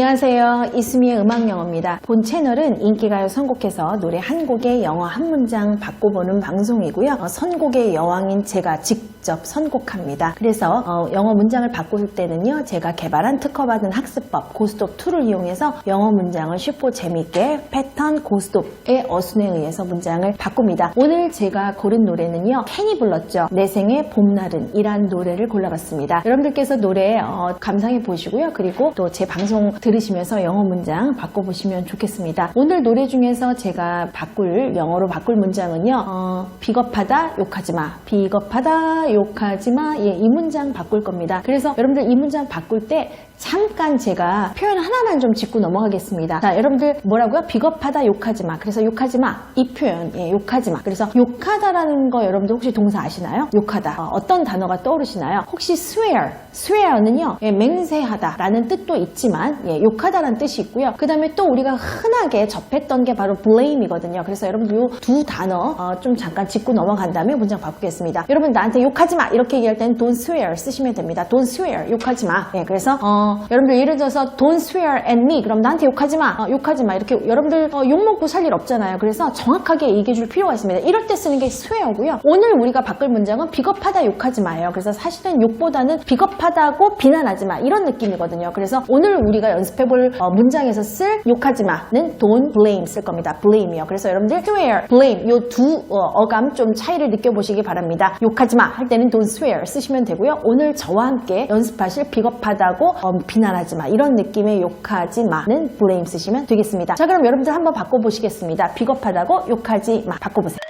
안녕하세요. 이수미의 음악 영어입니다. 본 채널은 인기가요 선곡해서 노래 한 곡의 영어 한 문장 바꿔보는 방송이고요. 어, 선곡의 여왕인 제가 직접 선곡합니다. 그래서 어, 영어 문장을 바꿀 때는요. 제가 개발한 특허받은 학습법 고스톱 2를 이용해서 영어 문장을 쉽고 재미있게 패턴 고스톱의 어순에 의해서 문장을 바꿉니다. 오늘 제가 고른 노래는요. 캔이 불렀죠. 내 생의 봄날은 이란 노래를 골라봤습니다. 여러분들께서 노래 어, 감상해 보시고요. 그리고 또 제 방송 들으시면서 영어 문장 바꿔보시면 좋겠습니다. 오늘 노래 중에서 제가 바꿀 영어로 바꿀 문장은요. 어, 비겁하다 욕하지 마. 비겁하다 욕하지 마. 예, 이 문장 바꿀 겁니다. 그래서 여러분들 이 문장 바꿀 때 잠깐 제가 표현 하나만 좀 짚고 넘어가겠습니다. 자, 여러분들 뭐라고요? 비겁하다 욕하지 마. 그래서 욕하지 마. 이 표현, 예, 욕하지 마. 그래서 욕하다라는 거 여러분들 혹시 동사 아시나요? 욕하다. 어, 떤 단어가 떠오르시나요? 혹시 swear, swear는요, 예, 맹세하다라는 뜻도 있지만, 예, 욕하다라는 뜻이 있고요. 그 다음에 또 우리가 흔하게 접했던 게 바로 blame이거든요. 그래서 여러분들 이두 단어 어, 좀 잠깐 짚고 넘어간 다음에 문장 바꾸겠습니다. 여러분 나한테 욕하지 마 이렇게 얘기할 때는 don't swear 쓰시면 됩니다. don't swear 욕하지 마. 예, 그래서 어, 여러분들 예를 들어서 don't swear at me 그럼 나한테 욕하지 마. 어, 욕하지 마. 이렇게 여러분들 어, 욕 먹고 살 일 없잖아요. 그래서 정확하게 얘기해 줄 필요가 있습니다. 이럴 때 쓰는 게 swear고요. 오늘 우리가 바꿀 문장은 비겁하다 욕하지 마예요. 그래서 사실은 욕보다는 비겁하다고 비난하지 마 이런 느낌이거든요. 그래서 오늘 우리가 연습 해볼 어, 문장에서 쓸 욕하지 마는 don't blame 쓸 겁니다. blame이요. 그래서 여러분들 swear, blame 요두 어 감 좀 차이를 느껴보시기 바랍니다. 욕하지 마 할 때는 don't swear 쓰시면 되고요. 오늘 저와 함께 연습하실 비겁하다고 어, 비난하지 마 이런 느낌의 욕하지 마는 blame 쓰시면 되겠습니다. 자 그럼 여러분들 한번 바꿔보시겠습니다. 비겁하다고 욕하지 마 바꿔보세요.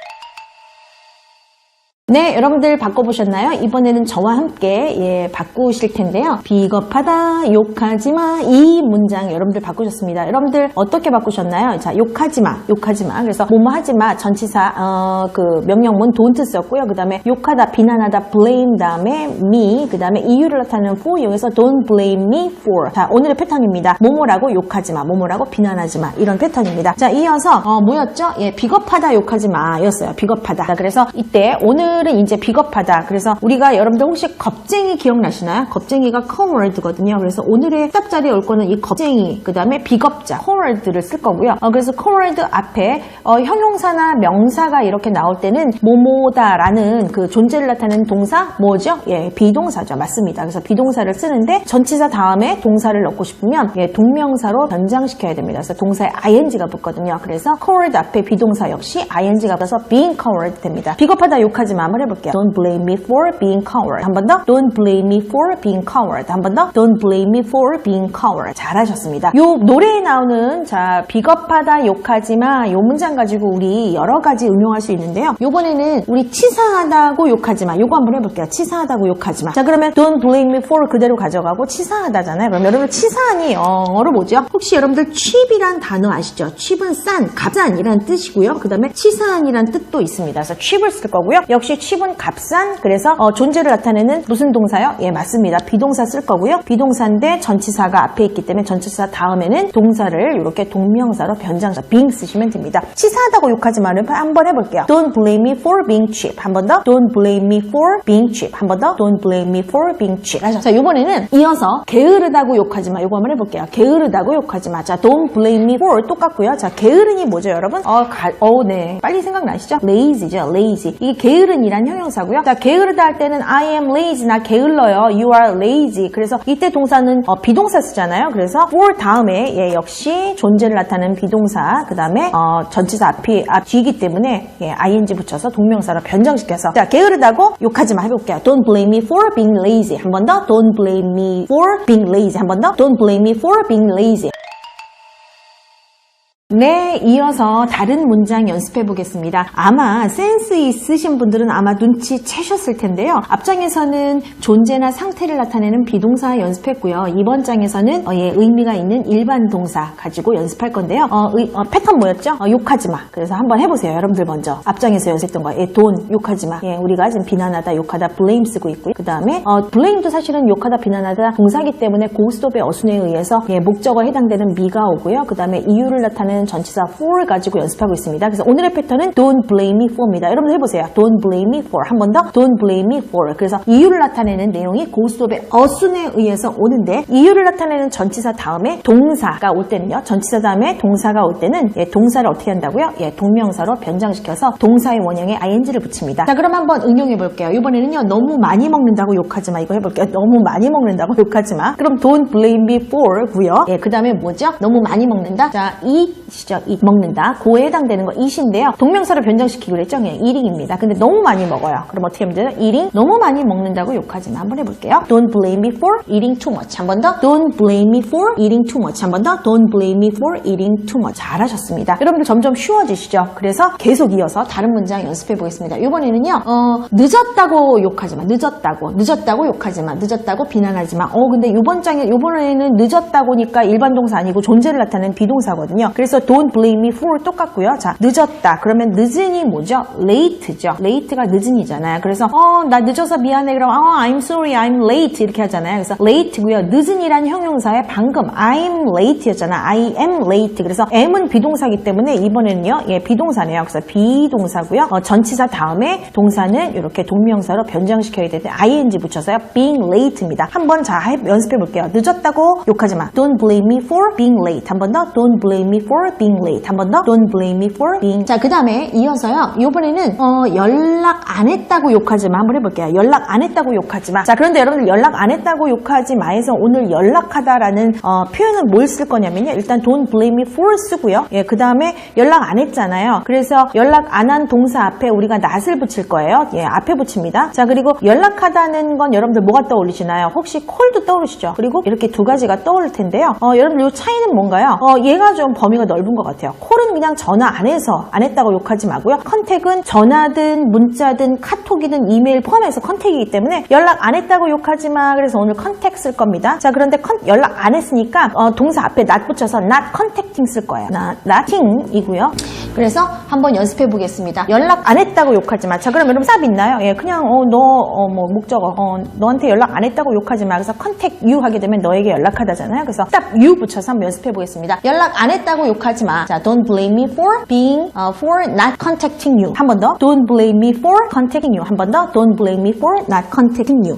네, 여러분들 바꿔보셨나요? 이번에는 저와 함께 예, 바꾸실 텐데요. 비겁하다, 욕하지 마. 이 문장 여러분들 바꾸셨습니다. 여러분들 어떻게 바꾸셨나요? 자, 욕하지 마, 욕하지 마. 그래서 뭐뭐 하지 마. 전치사 어, 그 명령문 don't 썼고요. 그 다음에 욕하다, 비난하다, blame 다음에 me. 그 다음에 이유를 나타내는 for 이용해서 don't blame me for. 자, 오늘의 패턴입니다. 뭐뭐라고 욕하지 마, 뭐뭐라고 비난하지 마. 이런 패턴입니다. 자, 이어서 어, 뭐였죠? 예, 비겁하다, 욕하지 마 였어요. 비겁하다. 자, 그래서 이때 오늘 오늘은 이제 비겁하다. 그래서 우리가 여러분들 혹시 겁쟁이 기억나시나요? 겁쟁이가 coward거든요. 그래서 오늘의 짭자리에 올 거는 이 겁쟁이, 그 다음에 비겁자, coward를 쓸 거고요. 어, 그래서 coward 앞에 어, 형용사나 명사가 이렇게 나올 때는 뭐뭐다라는 그 존재를 나타내는 동사 뭐죠? 예, 비동사죠. 맞습니다. 그래서 비동사를 쓰는데 전치사 다음에 동사를 넣고 싶으면 예, 동명사로 변장시켜야 됩니다. 그래서 동사에 ing가 붙거든요. 그래서 coward 앞에 비동사 역시 ing가 붙어서 being coward 됩니다. 비겁하다 욕하지 마. 한번 해볼게요. Don't blame me for being coward. 한 번 더. Don't blame me for being coward. 한 번 더. Don't blame me for being coward. 잘하셨습니다. 요 노래에 나오는 자 비겁하다 욕하지 마. 요 문장 가지고 우리 여러 가지 응용할 수 있는데요. 요번에는 우리 치사하다고 욕하지 마. 요거 한번 해볼게요. 치사하다고 욕하지 마. 자 그러면 Don't blame me for 그대로 가져가고 치사하다잖아요. 그럼 여러분 치사한이 영어로 뭐죠? 혹시 여러분들 cheap이란 단어 아시죠? cheap은 싼, 값싼이라는 뜻이고요. 그 다음에 치사한이라는 뜻도 있습니다. 그래서 cheap을 쓸 거고요. 역시 칩은 값싼 그래서 어, 존재를 나타내는 무슨 동사요? 예 맞습니다. 비동사 쓸 거고요. 비동사인데 전치사가 앞에 있기 때문에 전치사 다음에는 동사를 이렇게 동명사로 변장사 being 쓰시면 됩니다. 치사하다고 욕하지 말을 한번 해볼게요. Don't blame me for being cheap. 한 번 더. Don't blame me for being cheap. 한 번 더. Don't blame me for being cheap. 자 이번에는 이어서 게으르다고 욕하지 마. 이거 한번 해볼게요. 게으르다고 욕하지 마. 자 Don't blame me for 똑같고요. 자 게으른이 뭐죠 여러분? 어, 가, 어, 네. 빨리 생각나시죠? lazy죠. lazy. 이게 게으른 이란 형용사고요. 자, 게으르다 할 때는 I am lazy. 나 게을러요. You are lazy. 그래서 이때 동사는 어, 비동사 쓰잖아요. 그래서 for 다음에 예, 역시 존재를 나타내는 비동사 그 다음에 어, 전 치사 앞이 앞 뒤이기 때문에 예, ing 붙여서 동명사로 변정시켜서 자, 게으르다고 욕하지 마 해볼게요. Don't blame me for being lazy. 한 번 더. Don't blame me for being lazy. 한 번 더. Don't blame me for being lazy. 네, 이어서 다른 문장 연습해 보겠습니다. 아마 센스 있으신 분들은 아마 눈치 채셨을 텐데요. 앞장에서는 존재나 상태를 나타내는 비동사 연습했고요. 이번 장에서는 어, 예, 의미가 있는 일반 동사 가지고 연습할 건데요. 어, 의, 어, 패턴 뭐였죠? 어, 욕하지 마. 그래서 한번 해보세요. 여러분들 먼저. 앞장에서 연습했던 거. 예, 돈, 욕하지 마. 예, 우리가 지금 비난하다, 욕하다, blame 쓰고 있고요. 그 다음에 어, blame도 사실은 욕하다, 비난하다 동사기 때문에 고스톱의 어순에 의해서 예, 목적어에 해당되는 미가 오고요. 그 다음에 이유를 나타내는 나타내는 전치사 for 가지고 연습하고 있습니다. 그래서 오늘의 패턴은 don't blame me for입니다. 여러분 해보세요. don't blame me for. 한 번 더 don't blame me for. 그래서 이유를 나타내는 내용이 고스톱의 어순에 의해서 오는데 이유를 나타내는 전치사 다음에 동사가 올 때는요. 전치사 다음에 동사가 올 때는 예, 동사를 어떻게 한다고요? 예, 동명사로 변장시켜서 동사의 원형에 ing를 붙입니다. 자, 그럼 한번 응용해 볼게요. 이번에는요. 너무 많이 먹는다고 욕하지 마. 이거 해볼게요. 너무 많이 먹는다고 욕하지 마. 그럼 don't blame me for 고요. 예, 그 다음에 뭐죠? 너무 많이 먹는다. 자, eat eat 먹는다. 고에 해당되는 거 eat인데요. 동명사로 변장시키기로 했죠. 예, eating입니다. 근데 너무 많이 먹어요. 그럼 어떻게 하면 돼요? eating 너무 많이 먹는다고 욕하지 마. 한번 해볼게요. Don't blame me for eating too much. 한 번 더. Don't blame me for eating too much. 한 번 더. Don't blame me for eating too much. 잘하셨습니다. 여러분들 점점 쉬워지시죠? 그래서 계속 이어서 다른 문장 연습해 보겠습니다. 이번에는요, 어, 늦었다고 욕하지 마. 늦었다고. 늦었다고 욕하지 마. 늦었다고 비난하지 마. 어, 근데 이번 장에, 이번에는 늦었다고니까 일반 동사 아니고 존재를 나타내는 비동사거든요. 그래서 don't blame me for 똑같고요. 자, 늦었다. 그러면 늦은이 뭐죠? late죠. late가 늦은이잖아요. 그래서, 어, 나 늦어서 미안해. 그럼, 어, I'm sorry, I'm late. 이렇게 하잖아요. 그래서 late고요. 늦은이란 형용사의 방금 I'm late였잖아. I am late. 그래서 am은 비동사기 때문에 이번에는요, 예, 비동사네요. 그래서 비동사고요. 어, 전치사 다음에 동사는 이렇게 동명사로 변장시켜야 되는데 ing 붙여서요. being late입니다. 한번 자 해- 연습해 볼게요. 늦었다고 욕하지 마. Don't blame me for being late. 한 번 더. Don't blame me for being late. 한 번 더. Don't blame me for being. 자, 그 다음에 이어서요. 이번에는 어, 연락 안 했다고 욕하지 마. 한번 해볼게요. 연락 안 했다고 욕하지 마. 자, 그런데 여러분들 연락 안 했다고 욕하지 마에서 오늘 연락하다라는 어, 표현은 뭘 쓸 거냐면요. 일단 don't blame me for 쓰고요. 예, 그 다음에 연락 안 했잖아요. 그래서 연락 안 한 동사 앞에 우리가 not을 붙일 거예요. 예, 앞에 붙입니다. 자, 그리고 연락하다는 건 여러분들 뭐가 떠올리시나요? 혹시 콜도 떠오르시죠? 그리고 이렇게 두 가지가 떠오를 텐데요. 어, 여러분들 이 차이는 뭔가요? 어, 얘가 좀 범위가 넓은 것 같아요. 콜은 그냥 전화 안 해서 안 했다고 욕하지 마고요. 컨택은 전화든 문자든 카톡이든 이메일 포함해서 컨택이기 때문에 연락 안 했다고 욕하지 마. 그래서 오늘 컨택 쓸 겁니다. 자, 그런데 컨- 연락 안 했으니까 어, 동사 앞에 not 붙여서 not contacting 쓸 거예요. not, noting이고요. 그래서 한번 연습해 보겠습니다. 연락 안 했다고 욕하지 마. 자, 그럼 여러분 쌉 있나요? 예, 그냥 어, 너, 어, 뭐, 목적어, 어, 너한테 연락 안 했다고 욕하지 마. 그래서 contact you 하게 되면 너에게 연락하다잖아요. 그래서 쌉 you 붙여서 한번 연습해 보겠습니다. 연락 안 했다고 욕하지 마. 자, don't blame me for being, 어, for not contacting you. 한 번 더. Don't blame me for contacting you. 한 번 더. Don't blame me for not contacting you.